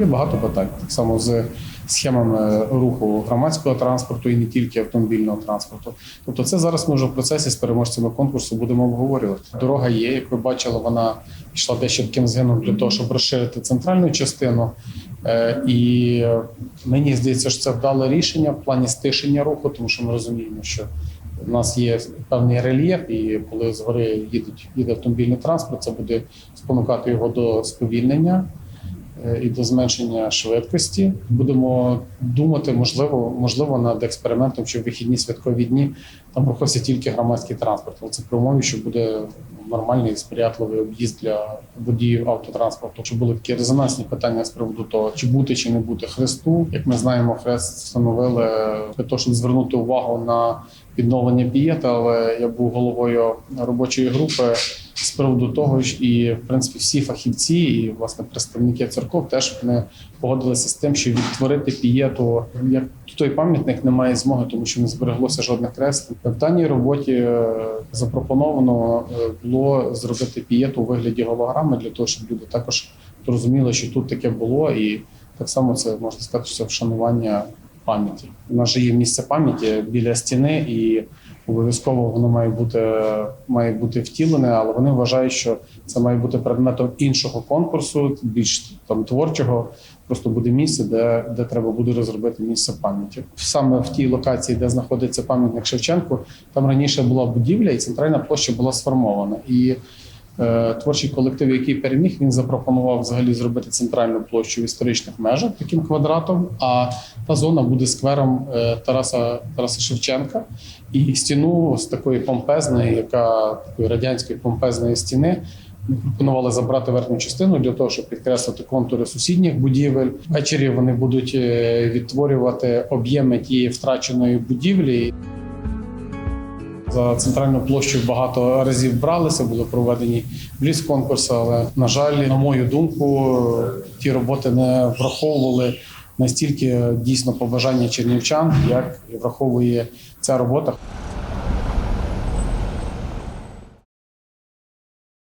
Є багато питань так само з схемами руху громадського транспорту і не тільки автомобільного транспорту. Тобто, це зараз ми вже в процесі з переможцями конкурсу будемо обговорювати. Дорога є, як ви бачили, вона пішла дещо таким згином для того, щоб розширити центральну частину. Е, І мені здається, що це вдале рішення в плані стишення руху, тому що ми розуміємо, що у нас є певний рельєф, і коли згори їдуть їде автомобільний транспорт, це буде спонукати його до сповільнення е, і до зменшення швидкості. Будемо думати, можливо, можливо, над експериментом, що вихідні святкові дні там рухався тільки громадський транспорт. Але це при умові, що буде нормальний сприятливий об'їзд для водіїв автотранспорту. Чи були такі резонансні питання з приводу того, чи бути чи не бути хресту? Як ми знаємо, хрест встановили для того, щоб звернути увагу на відновлення пієта, але я був головою робочої групи з приводу того ж, і в принципі всі фахівці і власне представники церков теж вони погодилися з тим, що відтворити пієту як той пам'ятник не має змоги, тому що не збереглося жодних креслень. В даній роботі е, запропоновано е, було зробити пієту у вигляді голограми для того, щоб люди також розуміли, що тут таке було, і так само це можна сказати, що вшанування пам'яті. У нас же є місце пам'яті біля стіни, і обов'язково воно має бути має бути втілене, але вони вважають, що це має бути предметом іншого конкурсу, більш там творчого. Просто буде місце, де, де треба буде розробити місце пам'яті. Саме в тій локації, де знаходиться пам'ятник Шевченку, там раніше була будівля, і центральна площа була сформована. І Творчий колектив, який переміг, він запропонував взагалі зробити центральну площу в історичних межах таким квадратом. А та зона буде сквером е, Тараса Тараса Шевченка і стіну з такої помпезної, яка такої радянської помпезної стіни. Пропонували забрати верхню частину для того, щоб підкреслити контури сусідніх будівель. Ввечері вони будуть е, відтворювати об'єми тієї втраченої будівлі. За центральну площу багато разів бралися, були проведені бліз конкурси, але на жаль, на мою думку, ті роботи не враховували настільки дійсно побажання чернівчан, як враховує ця робота.